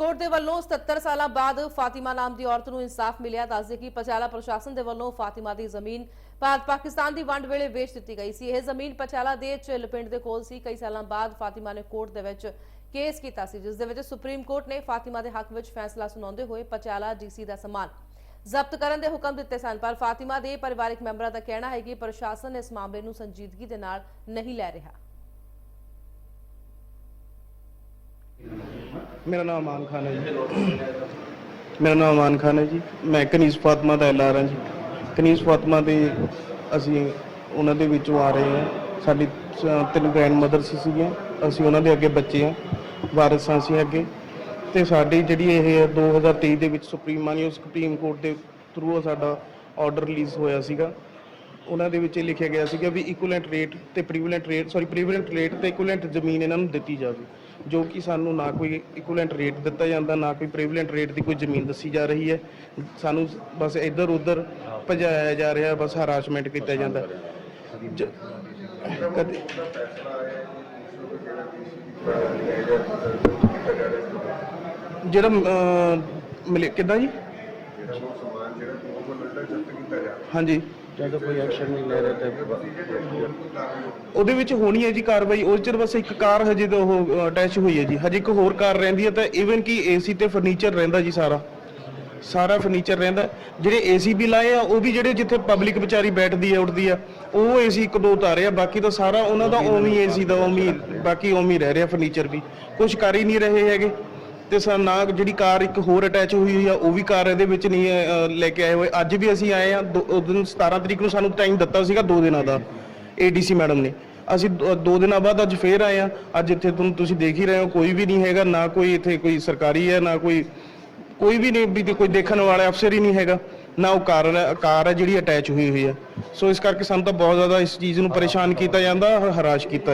Court ਦੇ ਵੱਲੋਂ 77 ਸਾਲਾਂ ਬਾਅਦ ਫਾਤਿਮਾ ਨਾਮ ਦੀ ਔਰਤ ਨੂੰ ਇਨਸਾਫ ਮਿਲਿਆ। ਦੱਸਦੇ ਕਿ ਪਚਾਲਾ ਪ੍ਰਸ਼ਾਸਨ ਦੇ ਵੱਲੋਂ ਫਾਤਿਮਾ ਦੀ ਜ਼ਮੀਨ ਭਾਰਤ ਪਾਕਿਸਤਾਨ ਦੀ ਵੰਡ ਵੇਲੇ ਵੇਚ ਦਿੱਤੀ ਗਈ ਸੀ। ਇਹ ਜ਼ਮੀਨ ਪਚਾਲਾ ਦੇ ਝਿੱਲ ਦੇ ਕੋਲ ਸੀ। ਕਈ ਸਾਲਾਂ ਬਾਅਦ ਫਾਤਿਮਾ ਨੇ ਕੋਰਟ ਦੇ ਵਿੱਚ ਕੇਸ ਕੀਤਾ ਸੀ, ਜਿਸ ਦੇ ਵਿੱਚ ਸੁਪਰੀਮ ਕੋਰਟ ਨੇ ਫਾਤਿਮਾ ਦੇ ਹੱਕ ਵਿੱਚ ਫੈਸਲਾ ਸੁਣਾਉਂਦੇ ਹੋਏ ਪਚਾਲਾ ਡੀਸੀ ਦਾ ਸਮਾਨ ਜ਼ਬਤ ਕਰਨ ਦੇ ਹੁਕਮ ਦਿੱਤੇ ਸਨ। ਪਰ ਫਾਤਿਮਾ ਦੇ ਪਰਿਵਾਰਕ ਮੈਂਬਰਾਂ ਦਾ ਕਹਿਣਾ ਹੈ ਕਿ ਪ੍ਰਸ਼ਾਸਨ ਇਸ ਮਾਮਲੇ ਨੂੰ ਸੰਜੀਦਗੀ ਦੇ ਨਾਲ ਨਹੀਂ ਲੈ ਰਿਹਾ। ਮੇਰਾ ਨਾਮ ਅਮਾਨ ਖਾਨ ਹੈ ਜੀ। ਮੇਰਾ ਨਾਮ ਅਮਾਨ ਖਾਨ ਹੈ ਜੀ। ਮੈਂ ਕਨੀਸ ਫਾਤਮਾ ਦਾ ਐਲਆਰ ਹਾਂ ਜੀ। ਕਨੀਸ ਫਾਤਮਾ ਦੇ ਅਸੀਂ ਉਹਨਾਂ ਦੇ ਵਿੱਚੋਂ ਆ ਰਹੇ ਹਾਂ। ਸਾਡੀ ਤਿੰਨ ਗ੍ਰੈਂਡ ਮਦਰਸ ਸੀਗੀਆਂ। ਅਸੀਂ ਉਹਨਾਂ ਦੇ ਅੱਗੇ ਬੱਚੇ ਹਾਂ। ਵਾਰਿਸਾਂ ਅਸੀਂ ਅੱਗੇ। ਤੇ ਸਾਡੀ ਜਿਹੜੀ ਇਹ 2023 ਦੇ ਵਿੱਚ ਸੁਪਰੀਮ, ਮਾਨਯੋਗ ਸੁਪਰੀਮ ਕੋਰਟ ਦੇ ਥਰੂ ਸਾਡਾ ਆਰਡਰ ਰਿਲੀਜ਼ ਹੋਇਆ ਸੀਗਾ। ਉਹਨਾਂ ਦੇ ਵਿੱਚ ਇਹ ਲਿਖਿਆ ਗਿਆ ਸੀਗਾ ਵੀ ਇਕੁਇਵਲੈਂਟ ਰੇਟ ਤੇ prevalent rate sorry prevalent rate ਤੇ ਇਕੁਇਵਲੈਂਟ ਜ਼ਮੀਨ ਇਹਨਾਂ ਨੂੰ ਦਿੱਤੀ ਜਾਵੇ ਜੋ ਕਿ ਸਾਨੂੰ ਨਾ ਕੋਈ ਇਕੁਇਵਲੈਂਟ ਰੇਟ ਦਿੱਤਾ ਜਾਂਦਾ ਨਾ ਕੋਈ ਪ੍ਰੀਵਲੈਂਟ ਰੇਟ ਦੀ ਕੋਈ ਜ਼ਮੀਨ ਦੱਸੀ ਜਾ ਰਹੀ ਹੈ। ਸਾਨੂੰ ਬਸ ਇੱਧਰ ਉੱਧਰ ਭਜਾਇਆ ਜਾ ਰਿਹਾ ਬਸ ਹਰਾਸਮੈਂਟ ਕੀਤਾ ਜਾਂਦਾ। ਜ- ਕਦੇ ਜਿਹੜਾ ਅਹ, ਮਿਲੇ ਕਿੱਦਾਂ ਜੀ? ਹਾਂਜੀ। ਜਦੋਂ ਕੋਈ ਐਕਸ਼ਨ ਨਹੀਂ ਲੈ ਰਹੇ ਤੇ ਉਹਦੇ ਵਿੱਚ ਹੋਣੀ ਹੈ ਜੀ ਕਾਰਵਾਈ ਉਸ ਚ ਬਸ ਇੱਕ ਕਾਰ ਹਜੇ ਤਾਂ ਉਹ ਅਟੈਚ ਹੋਈ ਹੈ ਜੀ। ਹਜੇ ਇੱਕ ਹੋਰ ਕਾਰ ਰਹਿੰਦੀ ਹੈ ਤਾਂ ਇਵਨ ਕਿ ਏਸੀ ਤੇ ਫਰਨੀਚਰ ਰਹਿੰਦਾ ਜੀ ਸਾਰਾ। ਸਾਰਾ ਫਰਨੀਚਰ ਰਹਿੰਦਾ। ਜਿਹੜੇ ਏਸੀ ਵੀ ਲਾਏ ਆ ਉਹ ਵੀ ਜਿਹੜੇ ਜਿੱਥੇ ਪਬਲਿਕ ਵਿਚਾਰੀ ਬੈਠਦੀ ਹੈ ਉੱਠਦੀ ਆ ਉਹ ਏਸੀ ਇੱਕ ਦੋ ਉਤਾਰੇ ਆ ਬਾਕੀ ਤਾਂ ਸਾਰਾ ਉਹਨਾਂ ਦਾ ਉਵੇਂ ਏਸੀ ਦਾ ਉਵੇਂ ਬਾਕੀ ਉਵੇਂ ਰਹਿ ਰਿਹਾ ਫਰਨੀਚਰ ਵੀ। ਕੁਝ ਕਰ ਹੀ ਨਹੀਂ ਰਹੇ ਹੈਗੇ। ਤੇ ਸਾ ਨਾ ਜਿਹੜੀ ਕਾਰ ਇੱਕ ਹੋਰ ਅਟੈਚ ਹੋਈ ਹੋਈ ਆ ਉਹ ਵੀ ਕਾਰ ਇਹਦੇ ਵਿੱਚ ਨਹੀਂ ਅ, ਲੈ ਕੇ ਆਏ ਹੋਏ। ਅੱਜ ਵੀ ਅਸੀਂ ਆਏ ਆ ਦੋ- ਉਸ ਦਿਨ 17 ਤਰੀਕ ਨੂੰ ਸਾਨੂੰ ਟਾਈਮ ਦਿੱਤਾ ਸੀਗਾ 2 ਦਿਨਾਂ ਦਾ ਏਡੀਸੀ ਮੈਡਮ ਨੇ। ਅਸੀਂ ਦੋ ਦੋ ਦਿਨਾਂ ਬਾਅਦ ਅੱਜ ਫੇਰ ਆਏ ਆ ਅੱਜ ਇੱਥੇ ਤੁਹਾਨੂੰ ਤੁਸੀਂ ਦੇਖ ਹੀ ਰਹੇ ਹੋ ਕੋਈ ਵੀ ਨਹੀਂ ਹੈਗਾ ਨਾ ਕੋਈ ਇੱਥੇ ਕੋਈ ਸਰਕਾਰੀ ਹੈ ਨਾ ਕੋਈ ਕੋਈ ਵੀ ਨਹੀਂ ਵੀ ਕੋਈ ਦੇਖਣ ਵਾਲਾ ਅਫਸਰ ਹੀ ਨਹੀਂ ਹੈਗਾ। ਨਾ ਉਹ ਕਾਰ ਕਾਰ ਹੈ ਜਿਹੜੀ ਅਟੈਚ ਹੋਈ ਹੋਈ ਹੈ। ਸੋ ਇਸ ਕਰਕੇ ਸਾਨੂੰ ਤਾਂ ਬਹੁਤ ਜ਼ਿਆਦਾ ਇਸ ਚੀਜ਼ ਨੂੰ ਪਰੇਸ਼ਾਨ ਕੀਤਾ ਜਾਂਦਾ ਹਰਾਸ਼ ਕੀਤਾ